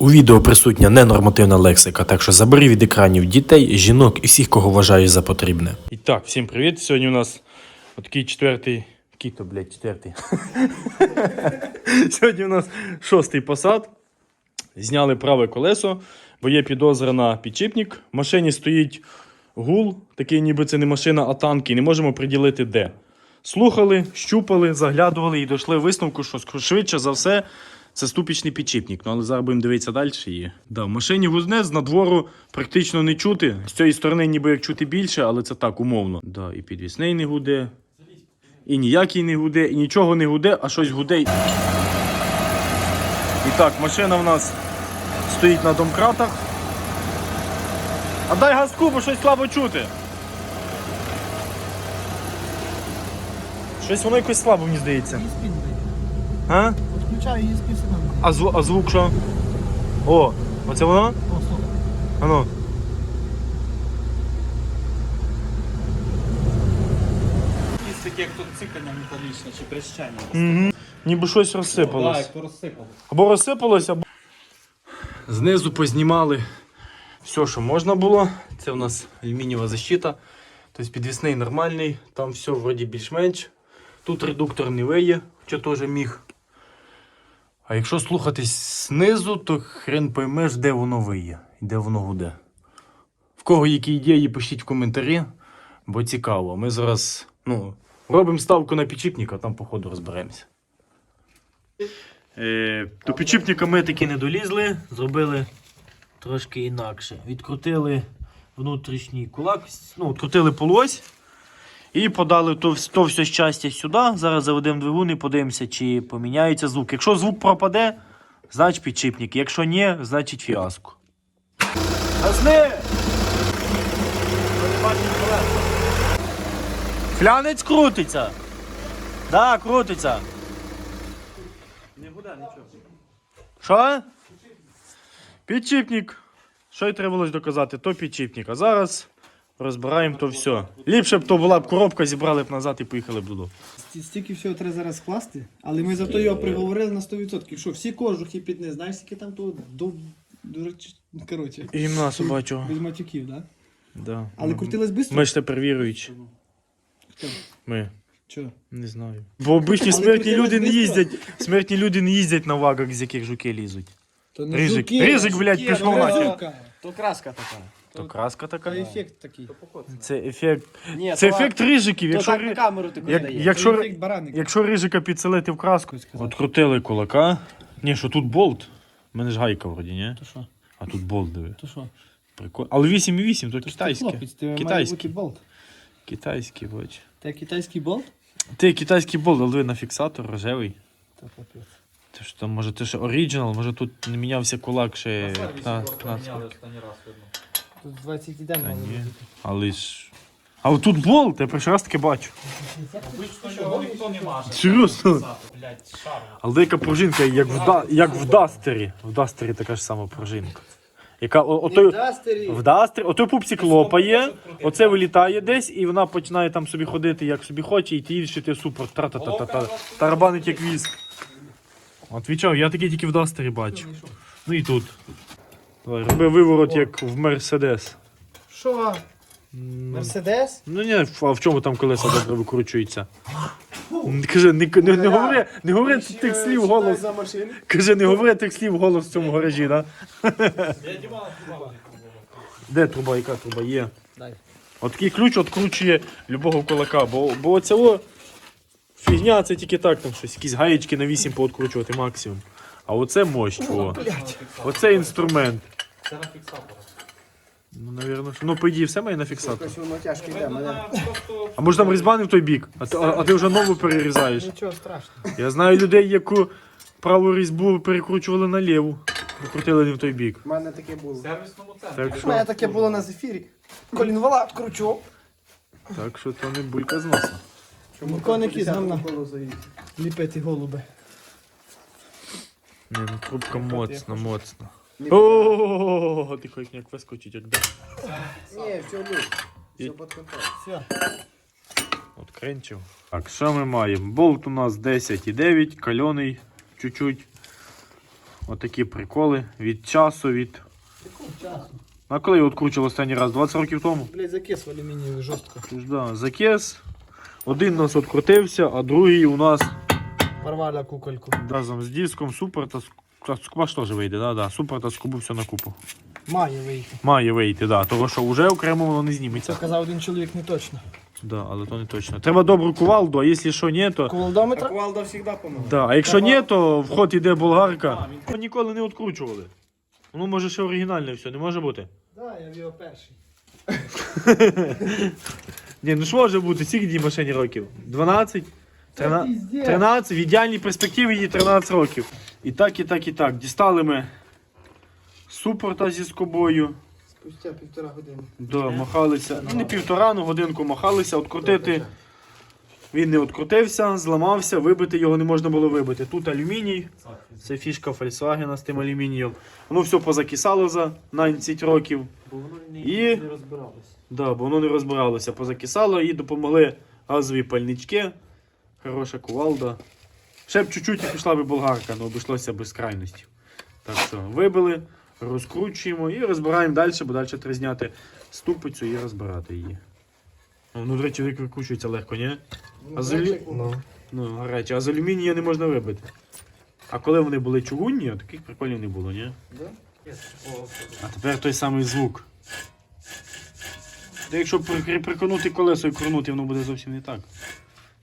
У відео присутня ненормативна лексика, так що забери від екранів дітей, жінок і всіх, кого вважаєш за потрібне. І так, всім привіт. Сьогодні у нас такий четвертий. Який то, блядь, четвертий. Сьогодні у нас шостий посад. Зняли праве колесо, бо є підозра на підчіпник. В машині стоїть гул, такий ніби це не машина, а танк, і не можемо приділити де. Слухали, щупали, заглядували і дійшли висновку, що швидше за все це ступічний підчіпник. Ну, але зараз будемо дивитися далі. І... Да, в машині гузне з надвору практично не чути. З цієї сторони ніби як чути більше, але це так умовно. Да, і підвісний не гуде, і ніякий не гуде, і нічого не гуде, а щось гуде. І так, машина в нас стоїть на домкратах. А дай газку, бо щось слабо чути. Щось воно якось слабо, мені здається. А? Включаю її нам. А, зву- а звук що? О, оце воно? О, слухай. Ану. Якісь таке, як тут цикання металічне чи брещання. Угу. Ніби щось Так, розсипалось. як то розсипало. Або розсипалося, або. Знизу познімали все, що можна було. Це у нас алюмінієва защита. Тобто підвісний нормальний, там все вроді більш-менш. Тут редуктор не виє, хоча теж міг. А якщо слухатись знизу, то хрен поймеш, де воно виє і де воно гуде. В кого які ідеї, пишіть в коментарі, бо цікаво. Ми зараз ну, робимо ставку на підчіпника, там, походу, розберемося. Е, до підчіпника ми таки не долізли, зробили трошки інакше. Відкрутили внутрішній кулак, ну, відкрутили полось і подали то, то все щастя сюди. Зараз заведемо двигун і подивимося, чи поміняється звук. Якщо звук пропаде, значить підчіпник. Якщо ні, значить фіаско. Газни! Флянець крутиться. Да, крутиться. Не буде нічого. Що? Підчіпник. Що й треба було доказати, то підчіпник. А зараз розбираємо то все. Ліпше б то була б коробка, зібрали б назад і поїхали б додому. Стільки всього треба зараз скласти, але ми зато його приговорили на 100%. Що всі кожухи під не знаєш, скільки там то до, до коротше. І на собачого. Без матюків, да? Да. Але крутилось швидко? Ми ж тепер віруючі. Хто? Ми. Чого? Не знаю. Бо обичні смертні люди не їздять. Смертні люди не їздять на вагах, з яких жуки лізуть. То не Рижик. жуки, Рижик, а блядь, жуки, пішов нахер. То краска така. То краска Та така. ефект такий. Це ефект. Ні, Це то- ефект рижиків. То Якщо, так на ри- камеру таку як, дає. якщо, Це ри- ефект бараника. якщо рижика підселити в краску, відкрутили кулака. Ні, що тут болт. У мене ж гайка вроді, ні? То що? А тут болт диви. То що? Прикольно. Але 8,8, то ти китайське. хлопець, ти має бути болт. Китайський, бач. Це китайський болт? Ти китайський болт, але диви на фіксатор рожевий. Та капець. Ти що там, може, ти ще оригінал, може тут не мінявся кулак ще 15 років. Тут 20 йде, мало ні. бути. Але ж. А от тут болт, я перший раз таке бачу. Його ніхто не маже. Серйозно? Шар. Але деяка пружинка, як в, да, як в Дастері. В Дастері така ж сама пружинка. Яка о, отой, Індастері. в Дастері, отой пупсик лопає, оце вилітає десь, і вона починає там собі ходити, як собі хоче, і ти їдеш, і ти супер тра-та-та-та-та. Тарабанить як віск. От відчав, я таке тільки в Дастері бачу. Ну і тут. Давай, роби виворот, як в Мерседес. Що? Мерседес? Ну ні, а в чому там колеса добре викручуються? Каже, не, не, не, говори, не говори тих слів голос. За. Каже, не говори тих слів голос в цьому гаражі, да? Де труба, яка труба є? Дай. От такий ключ відкручує любого кулака, бо, бо оце о, фігня, це тільки так, там щось, якісь гаєчки на 8 пооткручувати максимум. А оце мощь, о. Оце інструмент. Це на фіксатор. Ну, навірно, що. Ну, по ідеї, все має на фіксатор. Ось воно тяжко йде. мене- А може там різьбани в той бік, а, ти- а, а ти вже нову перерізаєш. Нічого страшного. Я знаю людей, яку праву різьбу перекручували на ліву. Викрутили не в той бік. У мене таке було. сервісному центрі. Так У мене таке було на зефірі. Колінвала відкручу. так що то не булька з носа. Коники з гамна. Ліпити голуби. Не, ну трубка моцна, моцна. О, ти хоч як вискочить, як де. Ні, все люк. Все під контролем. Все. От кренчив. Так, що ми маємо? Болт у нас 10,9, кальоний чуть-чуть. Отакі приколи від часу, від. А коли його відкручували останній раз? 20 років тому? Блять, закис в алюмінієвий жорстко. Тож да, закис. Один у нас відкрутився, а другий у нас Порвали кукольку. разом з диском супер та ск- та ж теж вийде, да, да. Супер та скубу все на купу. Має вийти. Має вийти, да. Того що вже окремо воно не Це зніметься. казав один чоловік не точно. Да, але то не точно. Треба добру кувалду, а якщо що ні, то. Кувалдометра? Кувалда завжди допомагає. Да, а якщо ні, то в ход іде болгарка. Ми ніколи не відкручували. Воно може ще оригінальне все, не може бути. Да, я в його перший. Ні, ну ж може бути, скільки дій машині років? 12? Трина- піздець. 13, в ідеальній перспективі їй 13 років. І так, і так, і так. Дістали ми супорта зі скобою. Спустя півтора години. Да, махалися. Ну не півтора, ну годинку махалися, открутити. Він не открутився, зламався, вибити його не можна було вибити. Тут алюміній. Це фішка Volkswagen з тим алюмінієм. Воно все позакисало за 19 років. І... Да, бо воно не розбиралося, позакисало і допомогли газові пальнички. Хороша кувалда. Ще б чуть-чуть і пішла би болгарка, але обійшлося без крайності. Так що вибили, розкручуємо і розбираємо далі, бо далі треба зняти ступицю і розбирати її. Ну, до речі, викручується легко, ні? А з, алю... ну, гаряче. а з алюмінія не можна вибити. А коли вони були чугунні, таких приколів не було, ні? А тепер той самий звук. Та якщо при- приконути колесо і крунути, воно буде зовсім не так.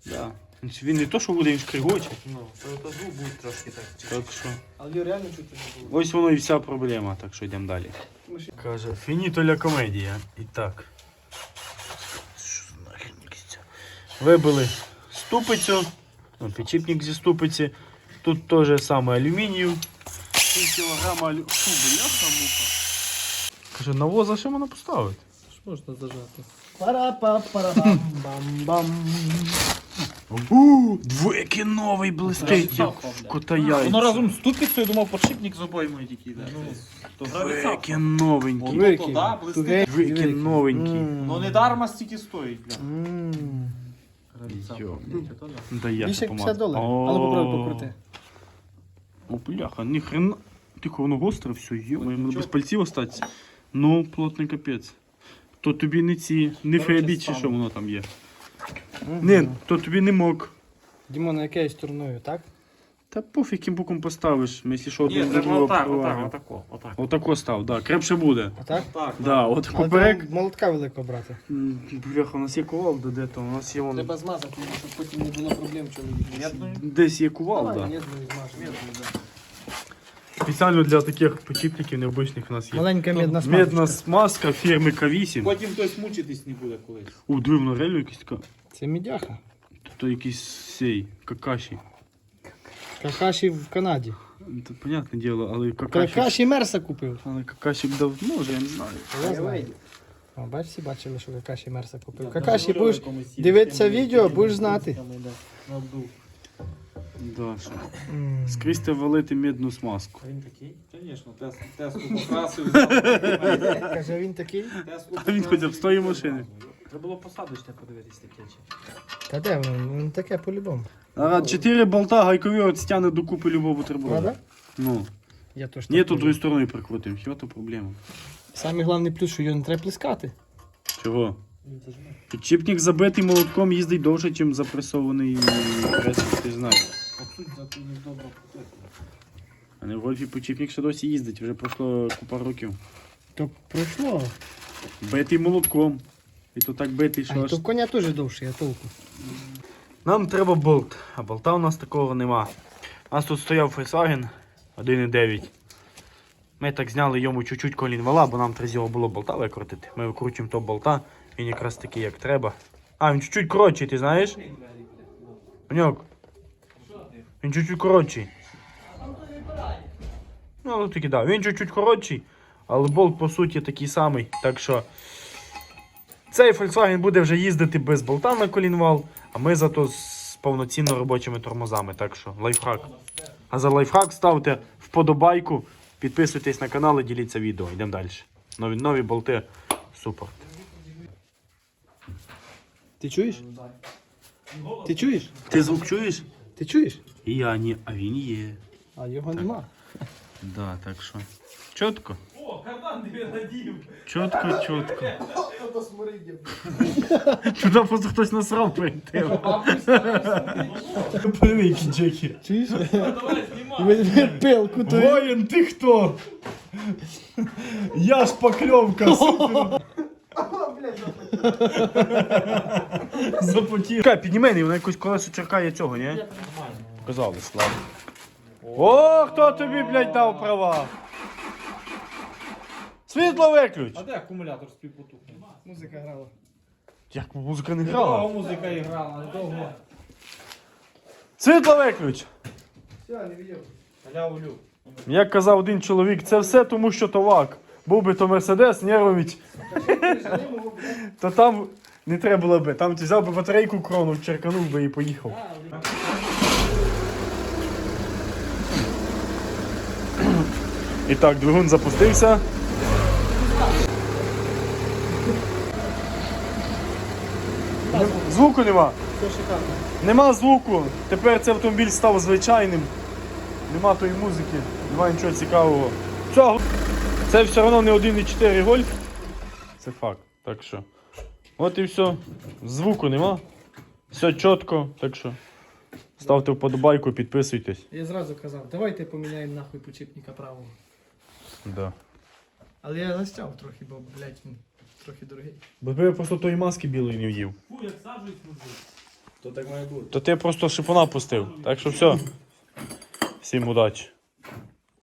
Да. Він не то, що буде, він шкригоче. Ну, то, то звук буде трошки так. Так що. Але його реально чути не було. Ось воно і вся проблема, так що йдемо далі. Каже, фініто ля комедія. І так. Що за нахрен якийсь? Вибили ступицю, ну, підчіпник зі ступиці. Тут теж саме алюмінію. Пів кілограма алю... Фу, бляха муха. Каже, навоза ще можна поставити. Можна зажати. Пара-па-пара-бам-бам-бам. У, двояки новий блистить. як Кота яйця. Воно разом з тупицею, думав, подшипник з обоймою тільки йде. То Двояки новенький. Воно то да, блистить. Новенький. Ну не дарма стільки стоїть, бля. Йо. Да я Більше ще як 50 помазав. доларів. Але попробуй покрути. О, бляха, ні хрена. Тихо, воно гостре все, йо, мене без пальців остаться. Ну, плотний капець. То тобі не ці, не феобіт чи що воно там є. Не, то тобі не мок. Дімон, якою стороною, так? Та пофіг, яким боком поставиш, якщо що Ні, одну треба другу отак, отак, отако, отак. Отако став, да, крепше буде. Отак? Так, Да, от Але поперек. треба молотка великого брати. М, Бляха, у нас є кувалда, де то? У нас є воно. Треба змазати, щоб потім не було проблем чоловік. Десь є Давай, кувалда. ні, змажемо. Спеціально для таких почіпників необичних у нас є. Маленька медна смазка. Медна смазка фірми К8. Потім хтось мучитись не буде колись. У, диви, воно реально якийсь така. Це мідяха. То якийсь сей, какаші. Какаші в Канаді. Це понятне діло, але какаші. Какаші Мерса купив. Але какаші дав, може, я не знаю. Я знаю. О, бач, всі бачили, що Какаші Мерса купив. Какаші, будеш дивитися відео, будеш знати. Даша. Скрізь валити медну смазку. Він такий? Звісно, Теслу покрасив. Каже, він такий. А він хоч обстоїть машини. Треба було посадочне подивитись таке. чи. Та де воно? Він таке по-любому. А чотири болта гайкові от стягне докупи любого. Правда? Ну. Я теж Ні, так то думаю. другою стороною прикрутимо. Хіба то проблема? Самий головний плюс, що його не треба плескати. Чого? Підчіпник забитий молотком їздить довше, ніж запресований прес, ти ж знаєш. А не в гольфі підчіпник ще досі їздить, вже пройшло купа років. То пройшло. Битий молотком. І то так битий, А що і аж. то коня теж довше, я толку. Нам треба болт, а болта у нас такого нема. У нас тут стояв Volkswagen 1.9. Ми так зняли йому чуть-чуть колін вала, бо нам треба з його було болта викрутити. Ми викручуємо того болта, він якраз такий, як треба. А, він чуть-чуть коротший, ти знаєш? Паньок. Він чуть-чуть коротший. Ну, але таки да. Він чуть-чуть коротший, але болт по суті такий самий. Так що цей Volkswagen буде вже їздити без болта на колінвал, а ми зато з повноцінно робочими тормозами. Так що лайфхак. А за лайфхак ставте вподобайку, підписуйтесь на канал і діліться відео. Йдемо далі. Нові, нові болти. Супер. Ти чуєш? Ти чуєш? Ти звук чуєш? Ти чуєш? І я ні, а він є. А його нема. Да, так що. Чітко. О, кардан тебе надів. Чітко, чітко. Ото сморидів. Туди просто хтось насрав перед тим. Великі джеки. Чуєш? Давай, знімай. Пилку то. Воїн, ти хто? Я ж покльовка, супер. Запотів. Чекай, підніми, вона якось колесо черкає цього, ні? Казали, слава. О, хто тобі, блядь, дав права? Світло виключ! А де акумулятор співпотухне? Музика грала. Як музика не Довго грала? музика і грала, недовго. Світло виключ! Все, не відео. Аля улю. Як казав один чоловік, це все тому, що товак. Був би то Мерседес, нервович, то там не треба було би. Там ти взяв би батарейку крону, черканув би і поїхав. І так, двигун запустився. Звуку нема. Нема звуку. Тепер цей автомобіль став звичайним. Нема тої музики, нема нічого цікавого. Цього. Це все одно не 1,4 гольф. Це факт. Так що. От і все. Звуку нема. Все чітко. Так що. Ставте вподобайку, підписуйтесь. Я зразу казав, давайте поміняємо нахуй почіпника правого. Да. Але я застяв трохи, бо, блядь, він трохи дорогий. Бо я просто тої маски білої не в'їв. Фу, як саджусь музик. То так має бути. То ти просто шипуна пустив. Так що все. Всім удачі.